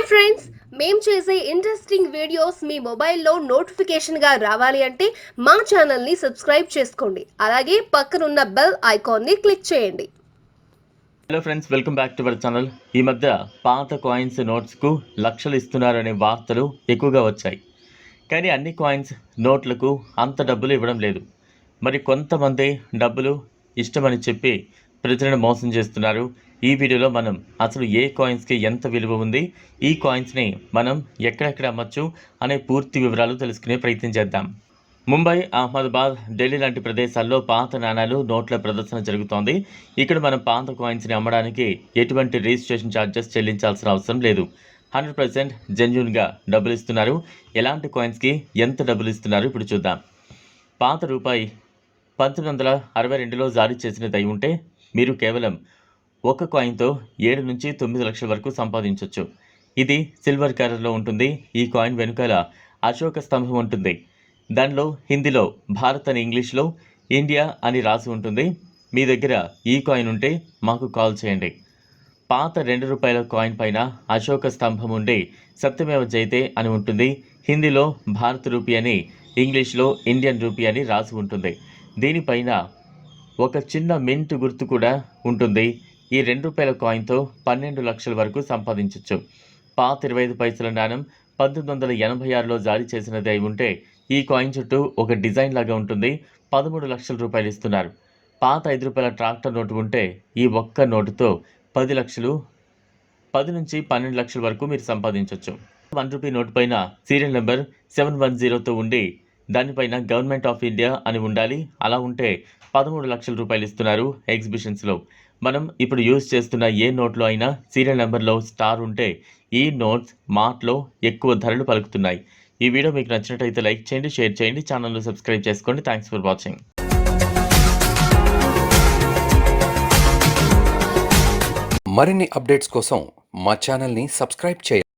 Hi friends మేం చేసే interesting videos మీ మొబైల్లో నోటిఫికేషన్గా రావాలి అంటే మా ఛానల్ని సబ్స్క్రైబ్ చేసుకోండి. అలాగే పక్కనున్న బెల్ ఐకాన్ని క్లిక్ చేయండి. Hello friends welcome back to our channel ఈ మధ్య పాత కాయిన్స్ నోట్స్కు లక్షలు ఇస్తున్నారనే వార్తలు ఎక్కువగా వచ్చాయి. కానీ అన్ని కాయిన్స్ నోట్లకు అంత డబ్బులు ఇవ్వడం లేదు. మరి కొంతమంది డబ్బులు ఇష్టమని చెప్పి ప్రజలను మోసం చేస్తున్నారు. ఈ వీడియోలో మనం అసలు ఏ కాయిన్స్కి ఎంత విలువ ఉంది? ఈ కాయిన్స్ని మనం ఎక్కడెక్కడ అమ్మచ్చు? అనే పూర్తి వివరాలు తెలుసుకునే ప్రయత్నం చేద్దాం. ముంబై అహ్మదాబాద్ ఢిల్లీ లాంటి ప్రదేశాల్లో పాత నాణాలు నోట్ల ప్రదర్శన జరుగుతోంది. ఇక్కడ మనం పాత కాయిన్స్ని అమ్మడానికి ఎటువంటి రిజిస్ట్రేషన్ ఛార్జెస్ చెల్లించాల్సిన అవసరం లేదు. హండ్రెడ్ పర్సెంట్ జెన్యున్గా డబ్బులు ఇస్తున్నారు. ఎలాంటి కాయిన్స్కి ఎంత డబ్బులు ఇస్తున్నారు? ఇప్పుడు చూద్దాం. పాత రూపాయి పంతొమ్మిది వందల అరవై రెండులో జారీ చేసినది అయి ఉంటే మీరు కేవలం ఒక కాయిన్తో ఏడు నుంచి తొమ్మిది లక్షల వరకు సంపాదించవచ్చు ఇది సిల్వర్ కలర్లో ఉంటుంది. ఈ కాయిన్ వెనుకాల అశోక స్తంభం ఉంటుంది. దానిలో హిందీలో భారత్ అని ఇంగ్లీష్లో ఇండియా అని రాసి ఉంటుంది. మీ దగ్గర ఈ కాయిన్ ఉంటే మాకు కాల్ చేయండి. పాత రెండు రూపాయల కాయిన్ పైన అశోక స్తంభం ఉండి సత్యమేవ జైతే అని ఉంటుంది. హిందీలో భారత్ రూపీ అని ఇంగ్లీష్లో ఇండియన్ రూపీ అని రాసి ఉంటుంది. దీనిపైన ఒక చిన్న మింట్ గుర్తు కూడా ఉంటుంది. ఈ రెండు రూపాయల కాయిన్తో పన్నెండు లక్షల వరకు సంపాదించవచ్చు పాత ఇరవై ఐదు పైసల నాణం పంతొమ్మిది వందల ఎనభై ఆరులో జారీ చేసినది అయి ఉంటే ఈ కాయిన్ చుట్టూ ఒక డిజైన్ లాగా ఉంటుంది. పదమూడు లక్షల రూపాయలు ఇస్తున్నారు. పాత ఐదు రూపాయల ట్రాక్టర్ నోటు ఉంటే ఈ ఒక్క నోటుతో పది లక్షలు పది నుంచి పన్నెండు లక్షల వరకు మీరు సంపాదించవచ్చు వన్ రూపీ నోటు పైన సీరియల్ నెంబర్ సెవెన్ వన్ జీరోతో ఉండి దానిపైన గవర్నమెంట్ ఆఫ్ ఇండియా అని ఉండాలి. అలా ఉంటే పదమూడు లక్షల రూపాయలు ఇస్తున్నారు ఎగ్జిబిషన్స్లో మనం ఇప్పుడు యూజ్ చేస్తున్న ఏ నోట్లో అయినా సీరియల్ నెంబర్లో స్టార్ ఉంటే ఈ నోట్స్ మార్ట్లో ఎక్కువ ధరలు పలుకుతున్నాయి. ఈ వీడియో మీకు నచ్చినట్టయితే లైక్ చేయండి షేర్ చేయండి ఛానల్ను సబ్స్క్రైబ్ చేసుకోండి. థ్యాంక్స్ ఫర్ వాచింగ్ మరిన్ని అప్డేట్స్ కోసం మా ఛానల్ని సబ్స్క్రైబ్ చేయండి.